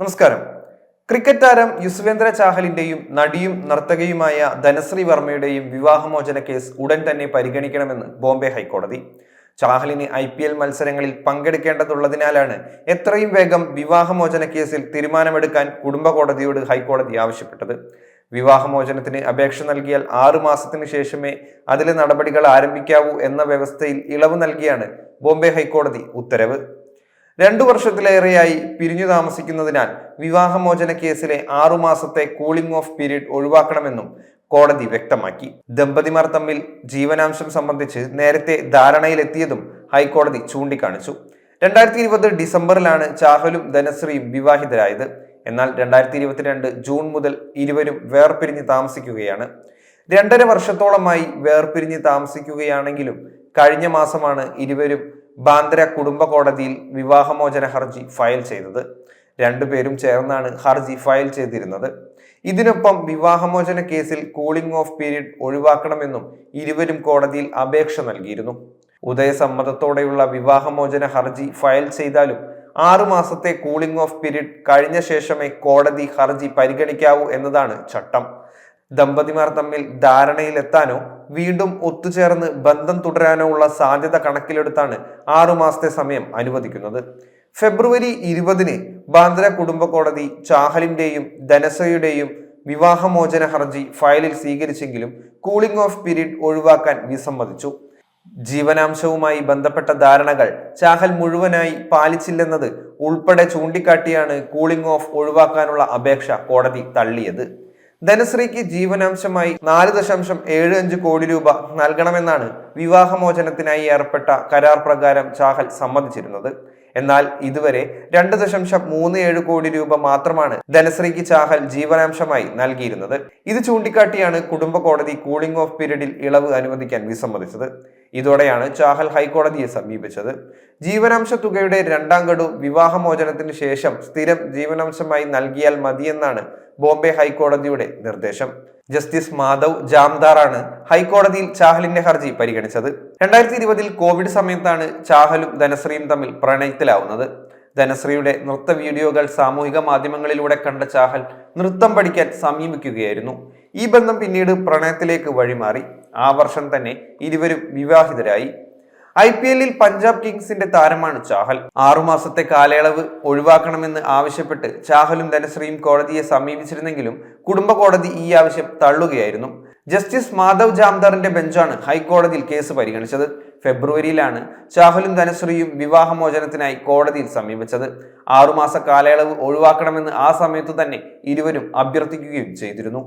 നമസ്കാരം. ക്രിക്കറ്റ് താരം യുസ്വേന്ദ്ര ചാഹലിന്റെയും നടിയും നർത്തകയുമായ ധനശ്രീ വർമ്മയുടെയും വിവാഹമോചന കേസ് ഉടൻ തന്നെ പരിഗണിക്കണമെന്ന് ബോംബെ ഹൈക്കോടതി. ചാഹലിന് ഐ പി എൽ മത്സരങ്ങളിൽ പങ്കെടുക്കേണ്ടതുള്ളതിനാലാണ് എത്രയും വേഗം വിവാഹമോചന കേസിൽ തീരുമാനമെടുക്കാൻ കുടുംബ കോടതിയോട് ഹൈക്കോടതി ആവശ്യപ്പെട്ടത്. വിവാഹമോചനത്തിന് അപേക്ഷ നൽകിയാൽ ആറു മാസത്തിന് ശേഷമേ അതിലെ നടപടികൾ ആരംഭിക്കാവൂ എന്ന വ്യവസ്ഥയിൽ ഇളവ് നൽകിയാണ് ബോംബെ ഹൈക്കോടതി ഉത്തരവ്. രണ്ടു വർഷത്തിലേറെയായി പിരിഞ്ഞു താമസിക്കുന്നതിനാൽ വിവാഹമോചന കേസിലെ ആറുമാസത്തെ കൂളിംഗ് ഓഫ് പീരീഡ് ഒഴിവാക്കണമെന്നും കോടതി വ്യക്തമാക്കി. ദമ്പതിമാർ തമ്മിൽ ജീവനാംശം സംബന്ധിച്ച് നേരത്തെ ധാരണയിലെത്തിയതും ഹൈക്കോടതി ചൂണ്ടിക്കാണിച്ചു. രണ്ടായിരത്തി ഇരുപത് ഡിസംബറിലാണ് ചാഹലും ധനശ്രീയും വിവാഹിതരായത്. എന്നാൽ രണ്ടായിരത്തി ഇരുപത്തിരണ്ട് ജൂൺ മുതൽ ഇരുവരും വേർപിരിഞ്ഞ് താമസിക്കുകയാണ്. രണ്ടര വർഷത്തോളമായി വേർപിരിഞ്ഞ് താമസിക്കുകയാണെങ്കിലും കഴിഞ്ഞ മാസമാണ് ഇരുവരും ബാന്ദ്ര കുടുംബ കോടതിയിൽ വിവാഹമോചന ഹർജി ഫയൽ ചെയ്തത്. രണ്ടുപേരും ചേർന്നാണ് ഹർജി ഫയൽ ചെയ്തിരുന്നത്. ഇതിനൊപ്പം വിവാഹമോചന കേസിൽ കൂളിംഗ് ഓഫ് പീരീഡ് ഒഴിവാക്കണമെന്നും ഇരുവരും കോടതിയിൽ അപേക്ഷ നൽകിയിരുന്നു. ഉദയസമ്മതത്തോടെയുള്ള വിവാഹമോചന ഹർജി ഫയൽ ചെയ്താലും ആറു മാസത്തെ കൂളിംഗ് ഓഫ് പീരീഡ് കഴിഞ്ഞ ശേഷമേ കോടതി ഹർജി പരിഗണിക്കാവൂ എന്നതാണ് ചട്ടം. ദമ്പതിമാർ തമ്മിൽ ധാരണയിലെത്താനോ വീണ്ടും ഒത്തുചേർന്ന് ബന്ധം തുടരാനോ ഉള്ള സാധ്യത കണക്കിലെടുത്താണ് ആറുമാസത്തെ സമയം അനുവദിക്കുന്നത്. ഫെബ്രുവരി ഇരുപതിന് ബാന്ദ്ര കുടുംബ കോടതി ചാഹലിന്റെയും ധനസയുടെയും വിവാഹമോചന ഹർജി ഫയലിൽ സ്വീകരിച്ചെങ്കിലും കൂളിംഗ് ഓഫ് പീരീഡ് ഒഴിവാക്കാൻ വിസമ്മതിച്ചു. ജീവനാംശവുമായി ബന്ധപ്പെട്ട ധാരണകൾ ചാഹൽ മുഴുവനായി പാലിച്ചില്ലെന്നത് ഉൾപ്പെടെ ചൂണ്ടിക്കാട്ടിയാണ് കൂളിംഗ് ഓഫ് ഒഴിവാക്കാനുള്ള അപേക്ഷ കോടതി തള്ളിയത്. ധനശ്രീക്ക് ജീവനാംശമായി നാല് ദശാംശം ഏഴ് അഞ്ച് കോടി രൂപ നൽകണമെന്നാണ് വിവാഹമോചനത്തിനായി ഏർപ്പെട്ട കരാർ പ്രകാരം ചാഹൽ സമ്മതിച്ചിരുന്നത്. എന്നാൽ ഇതുവരെ രണ്ട് ദശാംശം മൂന്ന് ഏഴ് കോടി രൂപ മാത്രമാണ് ധനശ്രീക്ക് ചാഹൽ ജീവനാംശമായി നൽകിയിരുന്നത്. ഇത് ചൂണ്ടിക്കാട്ടിയാണ് കുടുംബ കോടതി കൂളിംഗ് ഓഫ് പീരീഡിൽ ഇളവ് അനുവദിക്കാൻ വിസമ്മതിച്ചത്. ഇതോടെയാണ് ചാഹൽ ഹൈക്കോടതിയെ സമീപിച്ചത്. ജീവനാംശ തുകയുടെ രണ്ടാം ഗഡു വിവാഹമോചനത്തിന് ശേഷം സ്ഥിരം ജീവനാംശമായി നൽകിയാൽ മതിയെന്നാണ് ബോംബെ ഹൈക്കോടതിയുടെ നിർദ്ദേശം. ജസ്റ്റിസ് മാധവ് ജാംദാറാണ് ഹൈക്കോടതിയിൽ ചാഹലിന്റെ ഹർജി പരിഗണിച്ചത്. രണ്ടായിരത്തി ഇരുപതിൽ കോവിഡ് സമയത്താണ് ചാഹലും ധനശ്രീയും തമ്മിൽ പ്രണയത്തിലാവുന്നത്. ധനശ്രീയുടെ നൃത്ത വീഡിയോകൾ സാമൂഹിക മാധ്യമങ്ങളിലൂടെ കണ്ട ചാഹൽ നൃത്തം പഠിക്കാൻ സമീപിക്കുകയായിരുന്നു. ഈ ബന്ധം പിന്നീട് പ്രണയത്തിലേക്ക് വഴിമാറി. ആ വർഷം തന്നെ ഇരുവരും വിവാഹിതരായി. ഐ പി എല്ലിൽ പഞ്ചാബ് കിങ്സിന്റെ താരമാണ് ചാഹൽ. ആറുമാസത്തെ കാലയളവ് ഒഴിവാക്കണമെന്ന് ആവശ്യപ്പെട്ട് ചാഹലും ധനശ്രീയും കോടതിയെ സമീപിച്ചിരുന്നെങ്കിലും കുടുംബ കോടതി ഈ ആവശ്യം തള്ളുകയായിരുന്നു. ജസ്റ്റിസ് മാധവ് ജാംദാറിന്റെ ബെഞ്ചാണ് ഹൈക്കോടതിയിൽ കേസ് പരിഗണിച്ചത്. ഫെബ്രുവരിയിലാണ് ചാഹലും ധനശ്രീയും വിവാഹമോചനത്തിനായി കോടതിയിൽ സമീപിച്ചത്. ആറുമാസ കാലയളവ് ഒഴിവാക്കണമെന്ന് ആ സമയത്തു തന്നെ ഇരുവരും അഭ്യർത്ഥിക്കുകയും ചെയ്തിരുന്നു.